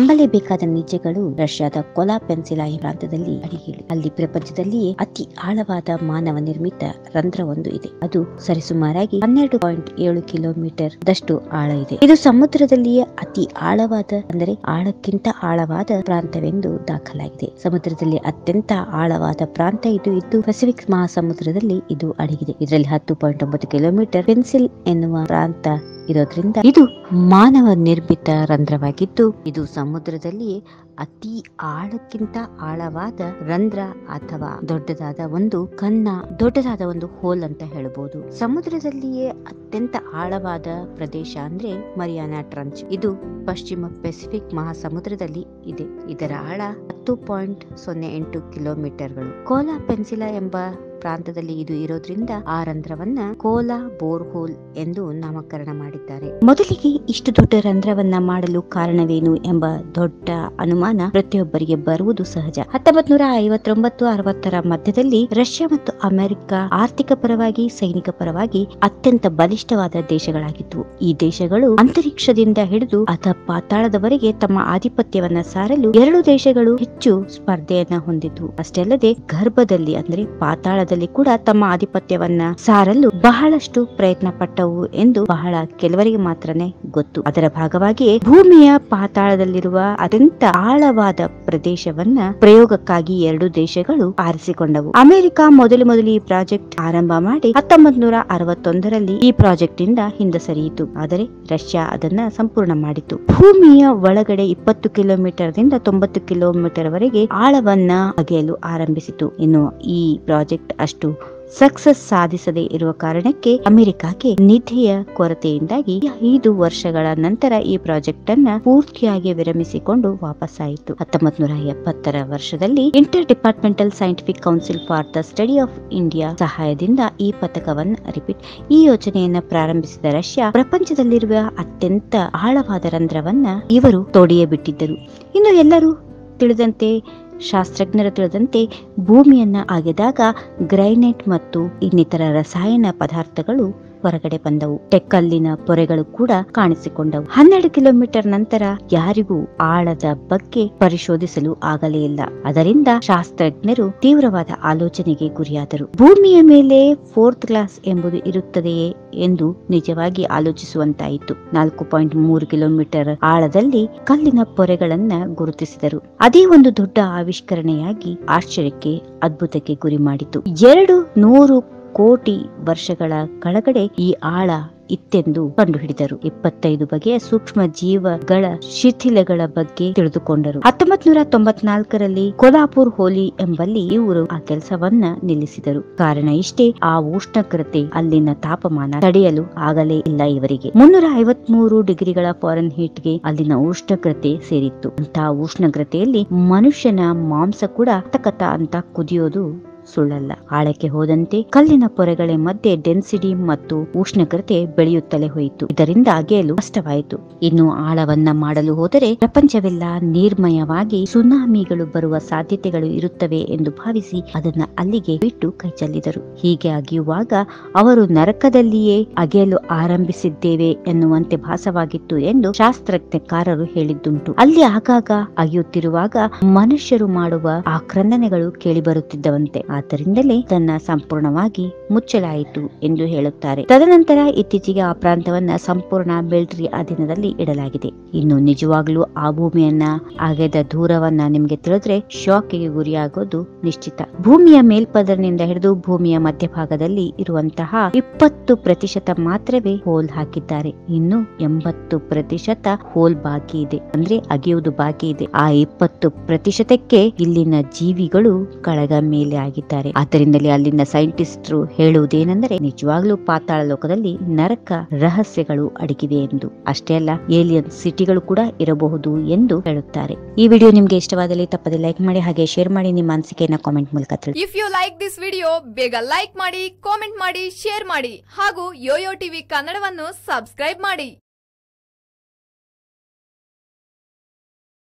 ನಂಬಲೇಬೇಕಾದ ನಿಜಗಳು ರಷ್ಯಾದ ಕೊಲಾ ಪೆನ್ಸಿಲಾಯಿ ಪ್ರಾಂತದಲ್ಲಿ ಅಡಿಗೇಳಿ ಅಲ್ಲಿ ಪ್ರಪಂಚದಲ್ಲಿಯೇ ಅತಿ ಆಳವಾದ ಮಾನವ ನಿರ್ಮಿತ ರಂಧ್ರವೊಂದು ಇದೆ. ಅದು ಸರಿಸುಮಾರಾಗಿ ಹನ್ನೆರಡು ಪಾಯಿಂಟ್ ಏಳು ಕಿಲೋಮೀಟರ್ ದಷ್ಟು ಆಳ ಇದೆ. ಇದು ಸಮುದ್ರದಲ್ಲಿಯೇ ಅತಿ ಆಳವಾದ, ಅಂದರೆ ಆಳಕ್ಕಿಂತ ಆಳವಾದ ಪ್ರಾಂತವೆಂದು ದಾಖಲಾಗಿದೆ. ಸಮುದ್ರದಲ್ಲಿ ಅತ್ಯಂತ ಆಳವಾದ ಪ್ರಾಂತ ಇದು ಇದ್ದು, ಪೆಸಿಫಿಕ್ ಮಹಾಸಮುದ್ರದಲ್ಲಿ ಇದು ಅಡಗಿದೆ. ಇದರಲ್ಲಿ ಹತ್ತು ಪಾಯಿಂಟ್ ಒಂಬತ್ತು ಕಿಲೋಮೀಟರ್ ಪೆನ್ಸಿಲ್ ಎನ್ನುವ ಪ್ರಾಂತ ಇರೋದ್ರಿಂದ ಇದು ಮಾನವ ನಿರ್ಮಿತ ರಂಧ್ರವಾಗಿದ್ದು, ಇದು ಸಮುದ್ರದಲ್ಲಿ ಅತಿ ಆಳಕ್ಕಿಂತ ಆಳವಾದ ರಂಧ್ರ ಅಥವಾ ದೊಡ್ಡದಾದ ಒಂದು ಕನ್ನ ದೊಡ್ಡದಾದ ಒಂದು ಹೋಲ್ ಅಂತ ಹೇಳಬಹುದು ಸಮುದ್ರದಲ್ಲಿಯೇ ಅತ್ಯಂತ ಆಳವಾದ ಪ್ರದೇಶ ಅಂದ್ರೆ ಮರಿಯಾನಾ ಟ್ರಂಚ್. ಇದು ಪಶ್ಚಿಮ ಪೆಸಿಫಿಕ್ ಮಹಾಸಮುದ್ರದಲ್ಲಿ ಇದೆ. ಇದರ ಆಳ ಹತ್ತು ಪಾಯಿಂಟ್ ಸೊನ್ನೆ ಎಂಟು ಕಿಲೋಮೀಟರ್ಗಳು. ಕೋಲಾ ಪೆನ್ಸಿಲಾ ಎಂಬ ಪ್ರಾಂತದಲ್ಲಿ ಇದು ಇರೋದ್ರಿಂದ ಆ ರಂಧ್ರವನ್ನ ಕೋಲಾ ಬೋರ್ಹೋಲ್ ಎಂದು ನಾಮಕರಣ ಮಾಡಿದ್ದಾರೆ. ಮೊದಲಿಗೆ ಇಷ್ಟು ದೊಡ್ಡ ರಂಧ್ರವನ್ನ ಮಾಡಲು ಕಾರಣವೇನು ಎಂಬ ದೊಡ್ಡ ಅನುಮಾನ ಪ್ರತಿಯೊಬ್ಬರಿಗೆ ಬರುವುದು ಸಹಜ. ಹತ್ತೊಂಬತ್ ನೂರ ಐವತ್ತೊಂಬತ್ತು ಅರವತ್ತರ ಮಧ್ಯದಲ್ಲಿ ರಷ್ಯಾ ಮತ್ತು ಅಮೆರಿಕ ಆರ್ಥಿಕ ಪರವಾಗಿ, ಸೈನಿಕ ಪರವಾಗಿ ಅತ್ಯಂತ ಬಲಿಷ್ಠವಾದ ದೇಶಗಳಾಗಿದ್ದವು ಈ ದೇಶಗಳು ಅಂತರಿಕ್ಷದಿಂದ ಹಿಡಿದು ಅಥ ಪಾತಾಳದವರೆಗೆ ತಮ್ಮ ಆಧಿಪತ್ಯವನ್ನ ಸಾರಲು ಎರಡು ದೇಶಗಳು ಹೆಚ್ಚು ಸ್ಪರ್ಧೆಯನ್ನ ಹೊಂದಿದ್ವು. ಅಷ್ಟೇ ಅಲ್ಲದೆ ಗರ್ಭದಲ್ಲಿ ಅಂದ್ರೆ ಪಾತಾಳದಲ್ಲಿ ಕೂಡ ತಮ್ಮ ಆಧಿಪತ್ಯವನ್ನ ಸಾರಲು ಬಹಳಷ್ಟು ಪ್ರಯತ್ನ ಪಟ್ಟವು ಎಂದು ಬಹಳ ಕೆಲವರಿಗೆ ಮಾತ್ರನೇ ಗೊತ್ತು. ಅದರ ಭಾಗವಾಗಿಯೇ ಭೂಮಿಯ ಪಾತಾಳದಲ್ಲಿರುವ ಅತ್ಯಂತ ಆಳವಾದ ಪ್ರದೇಶವನ್ನ ಪ್ರಯೋಗಕ್ಕಾಗಿ ಎರಡು ದೇಶಗಳು ಆರಿಸಿಕೊಂಡವು. ಅಮೆರಿಕ ಮೊದಲು ಮೊದಲು ಈ ಪ್ರಾಜೆಕ್ಟ್ ಆರಂಭ ಮಾಡಿ ಹತ್ತೊಂಬತ್ ನೂರ ಅರವತ್ತೊಂದರಲ್ಲಿ ಈ ಪ್ರಾಜೆಕ್ಟ್ ಇಂದ ಹಿಂದೆ ಸರಿಯಿತು. ಆದರೆ ರಷ್ಯಾ ಅದನ್ನ ಸಂಪೂರ್ಣ ಮಾಡಿತು. ಭೂಮಿಯ ಒಳಗಡೆ ಇಪ್ಪತ್ತು ಕಿಲೋಮೀಟರ್ ದಿಂದ ತೊಂಬತ್ತು ಕಿಲೋಮೀಟರ್ ವರೆಗೆ ಆಳವನ್ನ ಅಗೆಯಲು ಆರಂಭಿಸಿತು. ಇನ್ನು ಈ ಪ್ರಾಜೆಕ್ಟ್ ಅಷ್ಟು ಸಕ್ಸಸ್ ಸಾಧಿಸದೇ ಇರುವ ಕಾರಣಕ್ಕೆ ಅಮೆರಿಕಕ್ಕೆ ನಿಧಿಯ ಕೊರತೆಯಿಂದಾಗಿ ಐದು ವರ್ಷಗಳ ನಂತರ ಈ ಪ್ರಾಜೆಕ್ಟ್ ಅನ್ನ ಪೂರ್ತಿಯಾಗಿ ವಿರಮಿಸಿಕೊಂಡು ವಾಪಸ್ಸಾಯಿತು. ಹತ್ತೊಂಬತ್ ನೂರ ಎಪ್ಪತ್ತರ ವರ್ಷದಲ್ಲಿ inter departmental scientific council for the study of India ಸಹಾಯದಿಂದ ಈ ಪಥಕವನ್ನು ರಿಪೀಟ್ ಈ ಯೋಜನೆಯನ್ನ ಪ್ರಾರಂಭಿಸಿದ ರಷ್ಯಾ ಪ್ರಪಂಚದಲ್ಲಿರುವ ಅತ್ಯಂತ ಆಳವಾದ ರಂಧ್ರವನ್ನ ಇವರು ತೋಡಿಯೇ ಬಿಟ್ಟಿದ್ದರು. ಇನ್ನು ಎಲ್ಲರೂ ತಿಳಿದಂತೆ ಶಾಸ್ತ್ರಜ್ಞರು ತಿಳಿದಂತೆ ಭೂಮಿಯನ್ನು ಅಗೆದಾಗ ಗ್ರೈನೈಟ್ ಮತ್ತು ಇನ್ನಿತರ ರಸಾಯನ ಪದಾರ್ಥಗಳು ಹೊರಗಡೆ ಬಂದವು. ಟೆಕ್ಕಲ್ಲಿನ ಪೊರೆಗಳು ಕೂಡ ಕಾಣಿಸಿಕೊಂಡವು. ಹನ್ನೆರಡು ಕಿಲೋಮೀಟರ್ ನಂತರ ಯಾರಿಗೂ ಆಳದ ಬಗ್ಗೆ ಪರಿಶೋಧಿಸಲು ಆಗಲೇ ಇಲ್ಲ. ಅದರಿಂದ ಶಾಸ್ತ್ರಜ್ಞರು ತೀವ್ರವಾದ ಆಲೋಚನೆಗೆ ಗುರಿಯಾದರು. ಭೂಮಿಯ ಮೇಲೆ ಫೋರ್ತ್ ಕ್ಲಾಸ್ ಎಂಬುದು ಇರುತ್ತದೆಯೇ ಎಂದು ನಿಜವಾಗಿ ಆಲೋಚಿಸುವಂತಾಯಿತು. ನಾಲ್ಕು ಪಾಯಿಂಟ್ ಮೂರು ಕಿಲೋಮೀಟರ್ ಆಳದಲ್ಲಿ ಕಲ್ಲಿನ ಪೊರೆಗಳನ್ನ ಗುರುತಿಸಿದರು. ಅದೇ ಒಂದು ದೊಡ್ಡ ಆವಿಷ್ಕರಣೆಯಾಗಿ ಆಶ್ಚರ್ಯಕ್ಕೆ, ಅದ್ಭುತಕ್ಕೆ ಗುರಿ ಮಾಡಿತು. ಎರಡು ನೂರು ಕೋಟಿ ವರ್ಷಗಳ ಕೆಳಗಡೆ ಈ ಆಳ ಇತ್ತೆಂದು ಕಂಡುಹಿಡಿದರು. ಇಪ್ಪತ್ತೈದು ಬಗೆಯ ಸೂಕ್ಷ್ಮ ಜೀವಗಳ ಶಿಥಿಲಗಳ ಬಗ್ಗೆ ತಿಳಿದುಕೊಂಡರು. ಹತ್ತೊಂಬತ್ ನೂರ ತೊಂಬತ್ನಾಲ್ಕರಲ್ಲಿ ಕೊಲ್ಹಾಪುರ್ ಹೋಲಿ ಎಂಬಲ್ಲಿ ಇವರು ಆ ಕೆಲಸವನ್ನ ನಿಲ್ಲಿಸಿದರು. ಕಾರಣ ಇಷ್ಟೇ, ಆ ಉಷ್ಣಗ್ರತೆ ಅಲ್ಲಿನ ತಾಪಮಾನ ತಡೆಯಲು ಆಗಲೇ ಇಲ್ಲ ಇವರಿಗೆ. ಮುನ್ನೂರ ಐವತ್ಮೂರು ಡಿಗ್ರಿಗಳ ಫಾರೆನ್ ಹೀಟ್ಗೆ ಅಲ್ಲಿನ ಉಷ್ಣಗ್ರತೆ ಸೇರಿತ್ತು. ಅಂತಹ ಉಷ್ಣಗ್ರತೆಯಲ್ಲಿ ಮನುಷ್ಯನ ಮಾಂಸ ಕೂಡ ಕತ ಅಂತ ಕುದಿಯೋದು ಸುಳ್ಳಲ್ಲ. ಆಳಕ್ಕೆ ಹೋದಂತೆ ಕಲ್ಲಿನ ಪೊರೆಗಳ ಮಧ್ಯೆ ಡೆನ್ಸಿಟಿ ಮತ್ತು ಉಷ್ಣಗ್ರತೆ ಬೆಳೆಯುತ್ತಲೇ ಹೋಯಿತು. ಇದರಿಂದ ಅಗೆಯಲು ಕಷ್ಟವಾಯಿತು. ಇನ್ನು ಆಳವನ್ನ ಮಾಡಲು ಹೋದರೆ ಪ್ರಪಂಚವೆಲ್ಲ ನಿರ್ಮಯವಾಗಿ ಸುನಾಮಿಗಳು ಬರುವ ಸಾಧ್ಯತೆಗಳು ಇರುತ್ತವೆ ಎಂದು ಭಾವಿಸಿ ಅದನ್ನ ಅಲ್ಲಿಗೆ ಬಿಟ್ಟು ಕೈ ಚೆಲ್ಲಿದರು. ಹೀಗೆ ಅಗೆಯುವಾಗ ಅವರು ನರಕದಲ್ಲಿಯೇ ಅಗೆಯಲು ಆರಂಭಿಸಿದ್ದೇವೆ ಎನ್ನುವಂತೆ ಭಾಸವಾಗಿತ್ತು ಎಂದು ಶಾಸ್ತ್ರಜ್ಞಕಾರರು ಹೇಳಿದ್ದುಂಟು. ಅಲ್ಲಿ ಆಗಾಗ ಅಗೆಯುತ್ತಿರುವಾಗ ಮನುಷ್ಯರು ಮಾಡುವ ಆಕ್ರಂದನೆಗಳು ಕೇಳಿಬರುತ್ತಿದ್ದವಂತೆ. ಆದ್ದರಿಂದಲೇ ತನ್ನ ಸಂಪೂರ್ಣವಾಗಿ ಮುಚ್ಚಲಾಯಿತು ಎಂದು ಹೇಳುತ್ತಾರೆ. ತದನಂತರ ಇತ್ತೀಚೆಗೆ ಆ ಪ್ರಾಂತವನ್ನ ಸಂಪೂರ್ಣ ಮಿಲಿಟರಿ ಅಧೀನದಲ್ಲಿ ಇಡಲಾಗಿದೆ. ಇನ್ನು ನಿಜವಾಗ್ಲೂ ಆ ಭೂಮಿಯನ್ನ ಅಗೆದ ದೂರವನ್ನ ನಿಮಗೆ ತಿಳಿದ್ರೆ ಶಾಕಿಗೆ ಗುರಿಯಾಗೋದು ನಿಶ್ಚಿತ. ಭೂಮಿಯ ಮೇಲ್ಪದರಿನಿಂದ ಹಿಡಿದು ಭೂಮಿಯ ಮಧ್ಯಭಾಗದಲ್ಲಿ ಇರುವಂತಹ ಇಪ್ಪತ್ತು ಪ್ರತಿಶತ ಮಾತ್ರವೇ ಹೋಲ್ ಹಾಕಿದ್ದಾರೆ. ಇನ್ನು ಎಂಬತ್ತು ಪ್ರತಿಶತ ಹೋಲ್ ಬಾಕಿ ಇದೆ. ಅಂದ್ರೆ ಅಗೆಯುವುದು ಬಾಕಿ ಇದೆ. ಆ ಇಪ್ಪತ್ತು ಪ್ರತಿಶತಕ್ಕೆ ಇಲ್ಲಿನ ಜೀವಿಗಳು ಕಳಗ ಮೇಲೆ ಆಗಿದ್ದಾರೆ ಆದ್ದರಿಂದಲೇ ಅಲ್ಲಿನ ಸೈಂಟಿಸ್ಟ್ರು ಹೇಳುವುದೇನೆಂದರೆ, ನಿಜವಾಗ್ಲೂ ಪಾತಾಳ ಲೋಕದಲ್ಲಿ ನರಕ ರಹಸ್ಯಗಳು ಅಡಗಿವೆ ಎಂದು. ಅಷ್ಟೇ ಅಲ್ಲ, ಏಲಿಯನ್ ಸಿಟಿಗಳು ಕೂಡ ಇರಬಹುದು ಎಂದು ಹೇಳುತ್ತಾರೆ. ಈ ವಿಡಿಯೋ ನಿಮ್ಗೆ ಇಷ್ಟವಾದಲ್ಲಿ ತಪ್ಪದೆ ಲೈಕ್ ಮಾಡಿ, ಹಾಗೆ ಶೇರ್ ಮಾಡಿ ನಿಮ್ಮ ಅನಿಸಿಕೆಯನ್ನ ಕಾಮೆಂಟ್ ಮೂಲಕ ತಿಳಿಸಿ. If you like this video ಬೇಗ ಲೈಕ್ ಮಾಡಿ, ಕಾಮೆಂಟ್ ಮಾಡಿ, ಶೇರ್ ಮಾಡಿ, ಹಾಗೂ ಯೋಯೋ ಟಿವಿ ಕನ್ನಡವನ್ನು ಸಬ್ಸ್ಕ್ರೈಬ್ ಮಾಡಿ.